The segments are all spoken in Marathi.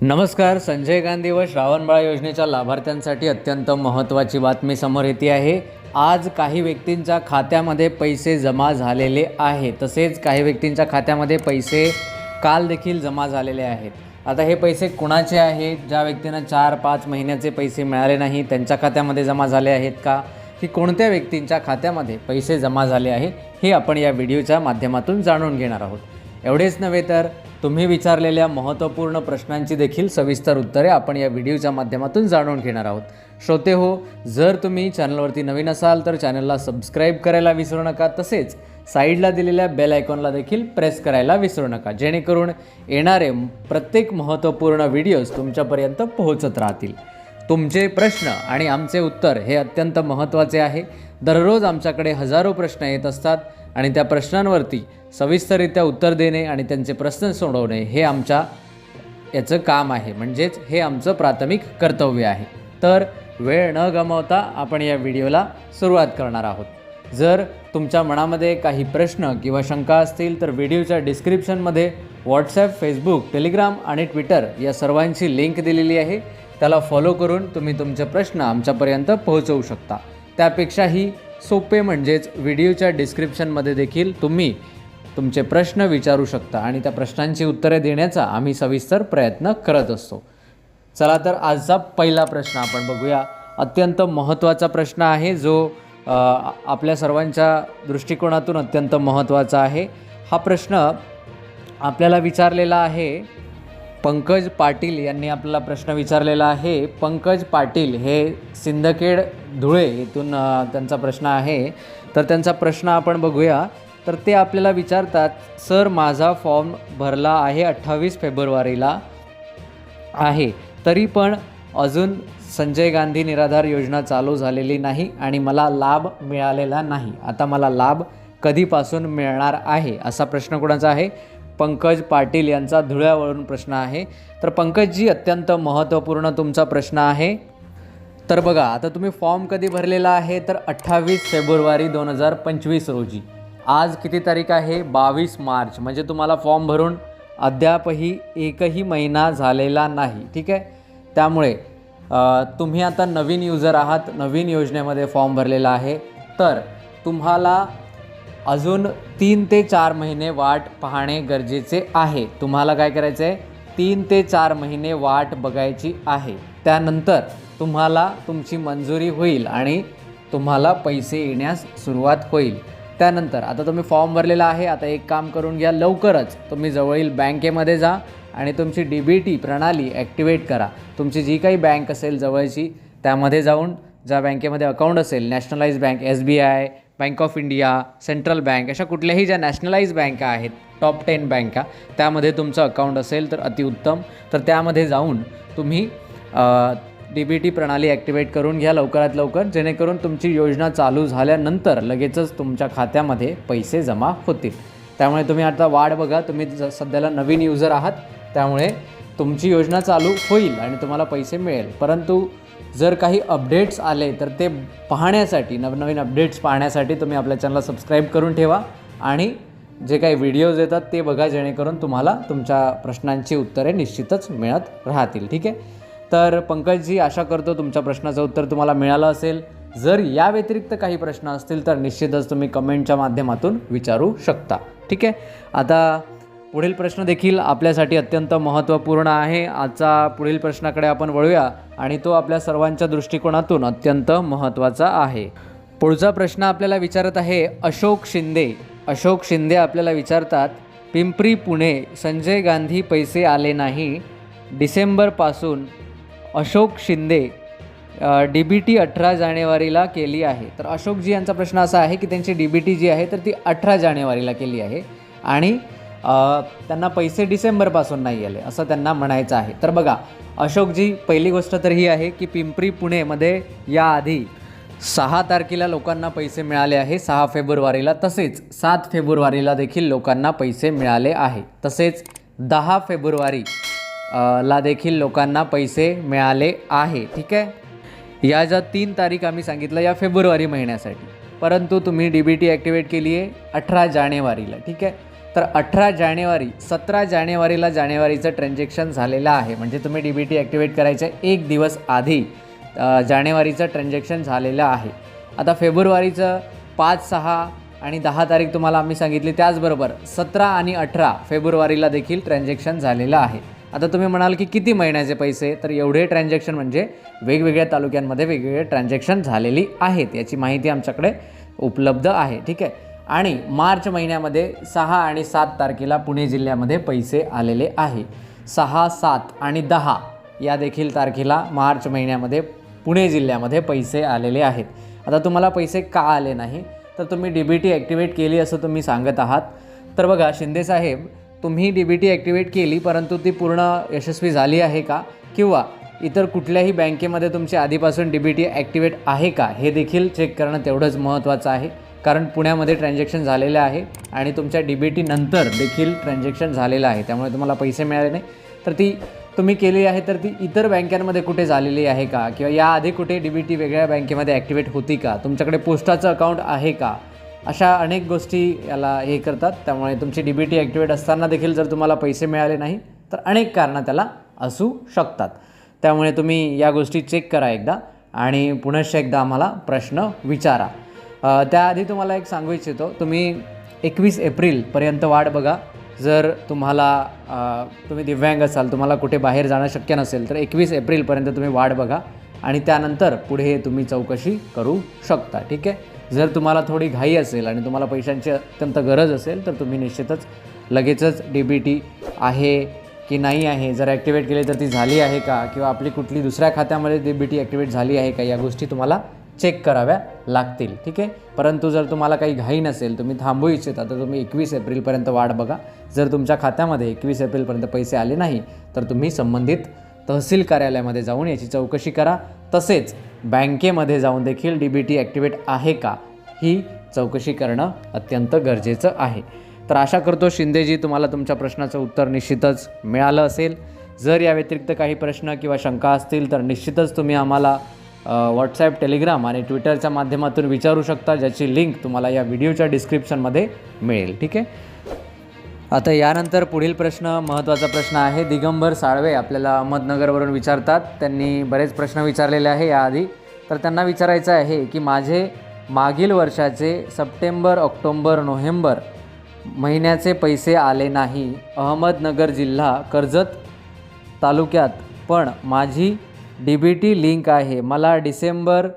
नमस्कार संजय गांधी व श्रावणबाळा योजनेच्या लाभार्थ्यांसाठी अत्यंत महत्त्वाची बातमी समोर येते आहे. आज काही व्यक्तींच्या खात्यामध्ये पैसे जमा झालेले आहे तसेच काही व्यक्तींच्या खात्यामध्ये पैसे काल देखील जमा झालेले आहेत. आता हे पैसे कुणाचे आहेत? ज्या व्यक्तींना चार पाच महिन्याचे पैसे मिळाले नाही त्यांच्या खात्यामध्ये जमा झाले आहेत का? की कोणत्या व्यक्तींच्या खात्यामध्ये पैसे जमा झाले आहेत? हे आपण या व्हिडिओच्या माध्यमातून जाणून घेणार आहोत. एवढेच नव्हे तर तुम्ही विचारलेल्या महत्त्वपूर्ण प्रश्नांची देखील सविस्तर उत्तरे आपण या व्हिडिओच्या माध्यमातून जाणून घेणार आहोत. श्रोते हो जर तुम्ही चॅनलवरती नवीन असाल तर चॅनलला सबस्क्राईब करायला विसरू नका. तसेच साईडला दिलेल्या बेल आयकॉनला देखील प्रेस करायला विसरू नका. जेणेकरून येणारे प्रत्येक महत्त्वपूर्ण व्हिडिओज तुमच्यापर्यंत पोहोचत राहतील. तुमचे प्रश्न आणि आमचे उत्तर हे अत्यंत महत्त्वाचे आहे. दररोज आमच्याकडे हजारो प्रश्न येत असतात आणि त्या प्रश्नांवरती सविस्तररित्या उत्तर देणे आणि त्यांचे प्रश्न सोडवणे हे आमच्या याचं काम आहे. म्हणजेच हे आमचं प्राथमिक कर्तव्य आहे. तर वेळ न गमावता आपण या व्हिडिओला सुरुवात करणार आहोत. जर तुमच्या मनामध्ये काही प्रश्न किंवा शंका असतील तर व्हिडिओच्या डिस्क्रिप्शनमध्ये व्हॉट्सॲप फेसबुक टेलिग्राम आणि ट्विटर या सर्वांची लिंक दिलेली आहे. त्याला फॉलो करून तुम्ही तुमचे प्रश्न आमच्यापर्यंत पोहोचवू शकता. त्यापेक्षाही सोपे म्हणजेच व्हिडिओच्या डिस्क्रिप्शनमध्ये देखील तुम्ही तुमचे प्रश्न विचारू शकता आणि त्या प्रश्नांची उत्तरे देण्याचा आम्ही सविस्तर प्रयत्न करत असतो. चला तर आजचा पहिला प्रश्न आपण बघूया. अत्यंत महत्त्वाचा प्रश्न आहे जो आपल्या सर्वांच्या दृष्टिकोनातून अत्यंत महत्त्वाचा आहे. हा प्रश्न आपल्याला विचारलेला आहे पंकज पाटील यांनी आपल्याला प्रश्न विचारलेला आहे पंकज पाटील हे सिंदखेड धुळे इथून त्यांचा प्रश्न आहे. तर त्यांचा प्रश्न आपण बघूया. तर ते आपल्याला विचारतात सर माझा फॉर्म भरला आहे अठ्ठावीस फेब्रुवारीला आहे तरी पण अजून संजय गांधी निराधार योजना चालू झालेली नाही आणि मला लाभ मिळालेला नाही. आता मला लाभ कधीपासून मिळणार आहे? असा प्रश्न कोणाचा आहे? पंकज पाटील यांचा धुळ्यावरून प्रश्न आहे. तर पंकजजी अत्यंत महत्त्वपूर्ण तुमचा प्रश्न आहे. तर बघा आता तुम्ही फॉर्म कधी भरलेला आहे? तर अठ्ठावीस फेब्रुवारी दोन हजार पंचवीस रोजी. आज किती तारीख आहे? बावीस मार्च. म्हणजे तुम्हाला फॉर्म भरून अद्यापही एकही महिना झालेला नाही. ठीक आहे? त्यामुळे तुम्ही आता नवीन युजर आहात नवीन योजनेमध्ये फॉर्म भरलेला आहे. तर तुम्हाला अजून तीन ते चार महिने वाट पाहणे गरजेचे आहे. तुम्हाला काय करायचं आहे तीन ते चार महिने वाट बघायची आहे. त्यानंतर तुम्हाला तुमची मंजुरी होईल आणि तुम्हाला पैसे येण्यास सुरुवात होईल. त्यानंतर आता तुम्ही फॉर्म भरलेला आहे आता एक काम करून घ्या लवकरच. तुम्ही जवळील बँकेमध्ये जा आणि तुमची डी बी टी प्रणाली ॲक्टिवेट करा. तुमची जी काही बँक असेल जवळची त्यामध्ये जाऊन ज्या बँकेमध्ये अकाउंट असेल nationalise bank S B I bank of India central bank अशा कुठल्याही ज्या नॅशनलाइज बँका आहेत टॉप टेन बँका त्यामध्ये तुमचं अकाउंट असेल तर अतिउत्तम. तर त्यामध्ये जाऊन तुम्ही डी बी टी प्रणाली ॲक्टिवेट करून घ्या लवकरात लवकर जेणेकरून तुमची योजना चालू झाल्यानंतर लगेचच तुमच्या खात्यामध्ये पैसे जमा होतील. त्यामुळे तुम्ही आता वाढ बघा तुम्ही सध्याला नवीन युजर आहात त्यामुळे तुमची योजना चालू होईल आणि तुम्हाला पैसे मिळेल. परंतु जर काही अपडेट्स आले तर ते पाहण्यासाठी नवनवीन अपडेट्स पाहण्यासाठी तुम्ही आपल्या चॅनलला सबस्क्राईब करून ठेवा आणि जे काही व्हिडिओज येतात ते बघा जेणेकरून तुम्हाला तुमच्या प्रश्नांची उत्तरे निश्चितच मिळत राहतील. ठीक आहे? तर पंकजजी आशा करतो तुमच्या प्रश्नाचं उत्तर तुम्हाला मिळालं असेल. जर या व्यतिरिक्त काही प्रश्न असतील तर निश्चितच तुम्ही कमेंटच्या माध्यमातून विचारू शकता. ठीक आहे? आता पुढील प्रश्न देखील आपल्यासाठी अत्यंत महत्त्वपूर्ण आहे. आजचा पुढील प्रश्नाकडे आपण वळूया आणि तो आपल्या सर्वांच्या दृष्टिकोनातून अत्यंत महत्त्वाचा आहे. पुढचा प्रश्न आपल्याला विचारत आहे अशोक शिंदे. अशोक शिंदे आपल्याला विचारतात पिंपरी पुणे संजय गांधी पैसे आले नाही डिसेंबरपासून Ashok Shinde D B T अठरा जानेवारीला केली आहे. तर अशोकजी यांचा प्रश्न असा आहे की त्यांची डी बी टी जी आहे तर ती अठरा जानेवारीला केली आहे. आणि त्यांना पैसे डिसेंबरपासून नाही आले असं त्यांना म्हणायचं आहे. तर बघा अशोकजी पहिली गोष्ट तर ही आहे की पिंपरी पुणेमध्ये याआधी सहा तारखेला लोकांना पैसे मिळाले आहे सहा फेब्रुवारीला. तसेच सात फेब्रुवारीला देखील लोकांना पैसे मिळाले आहे. तसेच दहा फेब्रुवारी ला देखील लोकांना पैसे मिळाले आहे ठीक आहे? या ज्या तीन तारीख आम्ही सांगितलं या फेब्रुवारी महिन्यासाठी. परंतु तुम्ही डी बी टी ॲक्टिवेट केली आहे अठरा जानेवारीला ठीक आहे? तर अठरा जानेवारी सतरा जानेवारीला जानेवारीचं ट्रान्झॅक्शन झालेलं आहे. म्हणजे तुम्ही डी बी टी ॲक्टिवेट करायच्या एक दिवस आधी जानेवारीचं ट्रान्झॅक्शन झालेलं आहे. आता फेब्रुवारीचं पाच सहा आणि दहा तारीख तुम्हाला आम्ही सांगितली त्याचबरोबर सतरा आणि अठरा फेब्रुवारीला देखील ट्रान्झॅक्शन झालेलं आहे. आता तुम्ही म्हणाल की किती महिन्याचे पैसे तर एवढे ट्रान्झॅक्शन म्हणजे वेगवेगळ्या तालुक्यांमध्ये वेगवेगळे ट्रान्झॅक्शन झालेली आहेत. याची माहिती आमच्याकडे उपलब्ध आहे. ठीक आहे? आणि मार्च महिन्यामध्ये सहा आणि सात तारखेला पुणे जिल्ह्यामध्ये पैसे आलेले आहे. सहा सात आणि दहा या देखील तारखेला मार्च महिन्यामध्ये पुणे जिल्ह्यामध्ये पैसे आलेले आहेत. आता तुम्हाला पैसे का आले नाही? तर तुम्ही डी बी टी ॲक्टिवेट केली असं तुम्ही सांगत आहात. तर बघा शिंदेसाहेब तुम्ही डी बी टी ॲक्टिवेट केली परंतु ती पूर्ण यशस्वी झाली आहे का? किंवा इतर कुठल्याही बँकेमध्ये तुमची आधीपासून डी बी टी ॲक्टिवेट आहे का? हे देखील चेक करणं तेवढंच महत्त्वाचं आहे. कारण पुण्यामध्ये ट्रान्झॅक्शन झालेलं आहे आणि तुमच्या डी बी टी नंतर देखील ट्रान्झॅक्शन झालेलं आहे. त्यामुळे तुम्हाला पैसे मिळाले नाही. तर ती तुम्ही केली आहे तर ती इतर बँकांमध्ये कुठे झालेली आहे का? किंवा याआधी कुठे डी बी टी वेगळ्या बँकेमध्ये ॲक्टिवेट होती का? तुमच्याकडे पोस्टाचं अकाउंट आहे का? अशा अनेक गोष्टी याला हे करतात. त्यामुळे तुमची डी बी टी ॲक्टिवेट असताना देखील जर तुम्हाला पैसे मिळाले नाही तर अनेक कारणं त्याला असू शकतात. त्यामुळे तुम्ही या गोष्टी चेक करा एकदा आणि पुनश्च एकदा आम्हाला प्रश्न विचारा. त्याआधी तुम्हाला एक सांगू इच्छितो तुम्ही एकवीस एप्रिलपर्यंत वाट बघा. जर तुम्हाला तुम्ही दिव्यांग असाल तुम्हाला कुठे बाहेर जाणं शक्य नसेल तर एकवीस एप्रिलपर्यंत तुम्ही वाट बघा आणि त्यानंतर पुढे तुम्ही चौकशी करू शकता. ठीक आहे? जर तुम्हाला थोडी घाई असेल आणि तुम्हाला पैशांची अत्यंत गरज असेल तर तुम्ही निश्चितच लगेचच डी बी टी आहे की नाही आहे? जर ॲक्टिवेट केली तर ती झाली आहे का? किंवा आपली कुठली दुसऱ्या खात्यामध्ये डी बी टी ॲक्टिवेट झाली आहे का? या गोष्टी तुम्हाला चेक कराव्या लागतील ठीक आहे? परंतु जर तुम्हाला काही घाई नसेल तुम्ही थांबू इच्छिता तर तुम्ही एकवीस एप्रिलपर्यंत वाट बघा. जर तुमच्या खात्यामध्ये एकवीस एप्रिलपर्यंत पैसे आले नाही तर तुम्ही संबंधित तहसील कार्यालयामध्ये जाऊन याची चौकशी करा. तसेच बँकेमध्ये जाऊन देखील डी बी टी ॲक्टिवेट आहे का? ही चौकशी करणं अत्यंत गरजेचं आहे. तर आशा करतो शिंदेजी तुम्हाला तुमच्या प्रश्नाचं उत्तर निश्चितच मिळालं असेल. जर या व्यतिरिक्त काही प्रश्न किंवा शंका असतील तर निश्चितच तुम्ही आम्हाला व्हॉट्सॲप टेलिग्राम आणि ट्विटरच्या माध्यमातून विचारू शकता ज्याची लिंक तुम्हाला या व्हिडिओच्या डिस्क्रिप्शनमध्ये मिळेल. ठीक आहे? आता यानंतर पुढील प्रश्न महत्त्वाचा प्रश्न आहे. दिगंबर साळवे आपल्याला अहमदनगरवरून विचारतात. त्यांनी बरेच प्रश्न विचारलेले आहे याआधी. तर त्यांना विचारायचं आहे की माझे मागील वर्षाचे सप्टेंबर ऑक्टोंबर नोव्हेंबर महिन्याचे पैसे आले नाही. अहमदनगर जिल्हा कर्जत तालुक्यात पण माझी डी बी टी लिंक आहे. मला डिसेंबर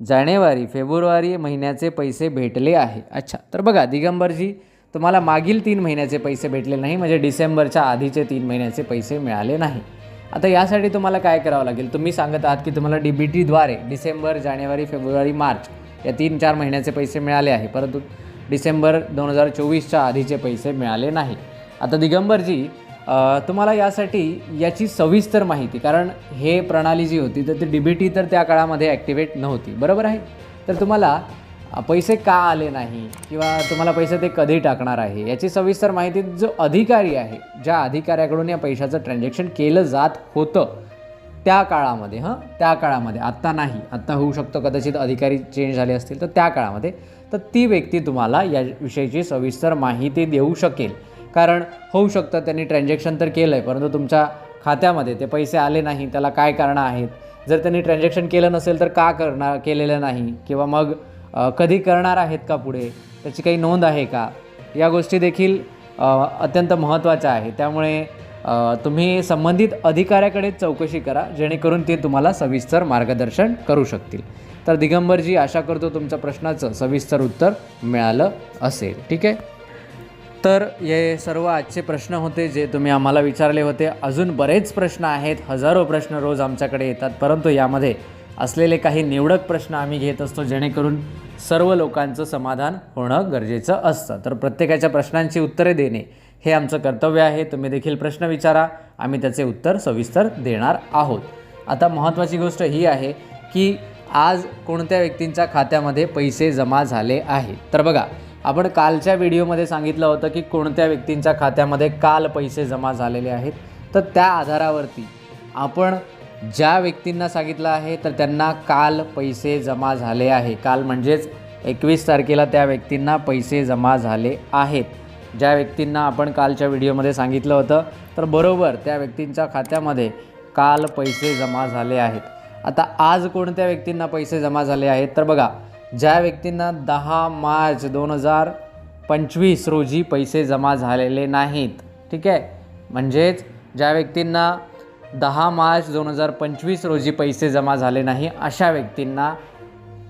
जानेवारी फेब्रुवारी महिन्याचे पैसे भेटले आहे. अच्छा तर बघा दिगंबरजी तुम्हाला मागील तीन महिन्याचे पैसे भेटले नाही म्हणजे डिसेंबरच्या आधीचे तीन महिन्याचे पैसे मिळाले नाही. आता यासाठी तुम्हाला काय करावं लागेल? तुम्ही सांगत आहात की तुम्हाला डी बी टीद्वारे डिसेंबर जानेवारी फेब्रुवारी मार्च या तीन चार महिन्याचे पैसे मिळाले आहे परंतु डिसेंबर दोन हजार चोवीसच्या आधीचे पैसे मिळाले नाही. आता दिगंबरजी तुम्हाला यासाठी याची सविस्तर माहिती कारण हे प्रणाली जी होती तर ती डी बी टी तर त्या काळामध्ये ॲक्टिवेट नव्हती बरोबर आहे? तर तुम्हाला पैसे का आले नाही? किंवा तुम्हाला पैसे ते कधी टाकणार आहे? याची सविस्तर माहिती जो अधिकारी आहे ज्या अधिकाऱ्याकडून या पैशाचं ट्रान्झॅक्शन केलं जात होतं त्या काळामध्ये हां? त्या काळामध्ये. आत्ता नाही. आत्ता होऊ शकतं कदाचित अधिकारी चेंज झाले असतील तर त्या काळामध्ये. तर ती व्यक्ती तुम्हाला या विषयीची सविस्तर माहिती देऊ शकेल. कारण होऊ शकतं त्यांनी ट्रान्झॅक्शन तर केलं आहे परंतु तुमच्या खात्यामध्ये ते पैसे आले नाही त्याला काय कारणं आहेत? जर त्यांनी ट्रान्झॅक्शन केलं नसेल तर का करणार केलेलं नाही? किंवा मग कधी करणार आहेत का पुढे? त्याची काही नोंद आहे का? या गोष्टी देखील अत्यंत महत्त्वाच्या आहे त्यामुळे तुम्ही संबंधित अधिकाऱ्याकडे चौकशी करा जेणेकरून ते तुम्हाला सविस्तर मार्गदर्शन करू शकतील. तर दिगंबरजी आशा करतो तुमच्या प्रश्नाचं सविस्तर उत्तर मिळालं असेल. ठीक आहे? तर हे सर्व आजचे प्रश्न होते जे तुम्ही आम्हाला विचारले होते. अजून बरेच प्रश्न आहेत. हजारो प्रश्न रोज आमच्याकडे येतात परंतु यामध्ये असलेले काही निवडक प्रश्न आम्ही घेत असतो जेणेकरून सर्व लोकांचं समाधान होणं गरजेचं असतं. तर प्रत्येकाच्या प्रश्नांची उत्तरे देणे हे आमचं कर्तव्य आहे. तुम्ही देखील प्रश्न विचारा. आम्ही त्याचे उत्तर सविस्तर देणार आहोत. आता महत्त्वाची गोष्ट ही आहे की आज कोणत्या व्यक्तींच्या खात्यामध्ये पैसे जमा झाले आहे? तर बघा आपण कालच्या व्हिडिओमध्ये सांगितलं होतं की कोणत्या व्यक्तींच्या खात्यामध्ये काल पैसे जमा झालेले आहेत. तर त्या आधारावरती आपण ज्या व्यक्तींना सांगितलं आहे तर त्यांना काल पैसे जमा झाले आहे. काल म्हणजेच एकवीस तारखेला त्या व्यक्तींना पैसे जमा झाले आहेत. ज्या व्यक्तींना आपण कालच्या व्हिडिओमध्ये सांगितलं होतं तर बरोबर त्या व्यक्तींच्या खात्यामध्ये काल पैसे जमा झाले आहेत. आता आज कोणत्या व्यक्तींना पैसे जमा झाले आहेत? तर बघा ज्या व्यक्तींना दहा मार्च दोन हजार पंचवीस रोजी पैसे जमा झालेले नाहीत ठीक आहे? म्हणजेच ज्या व्यक्तींना दहा मार्च दोन हजार पंचवीस रोजी पैसे जमा झाले नाही अशा व्यक्तींना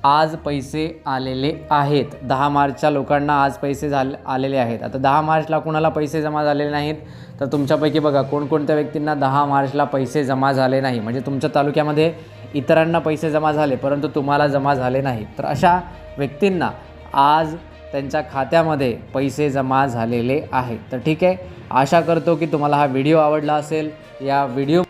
आज पैसे आलेले आहेत. दहा मार्चच्या लोकांना आज पैसे झाले आलेले आहेत. आता दहा मार्चला कुणाला पैसे जमा झालेले नाहीत? तर तुमच्यापैकी बघा कोणकोणत्या व्यक्तींना दहा मार्चला पैसे जमा झाले नाही? म्हणजे तुमच्या तालुक्यामध्ये इतरांना पैसे जमा झाले परंतु तुम्हाला जमा झाले नाही तर अशा व्यक्तींना आज त्यांच्या खात्यामध्ये पैसे जमा झालेले आहेत. तर ठीक आहे आशा करतो की तुम्हाला हा व्हिडिओ आवडला असेल. या व्हिडिओ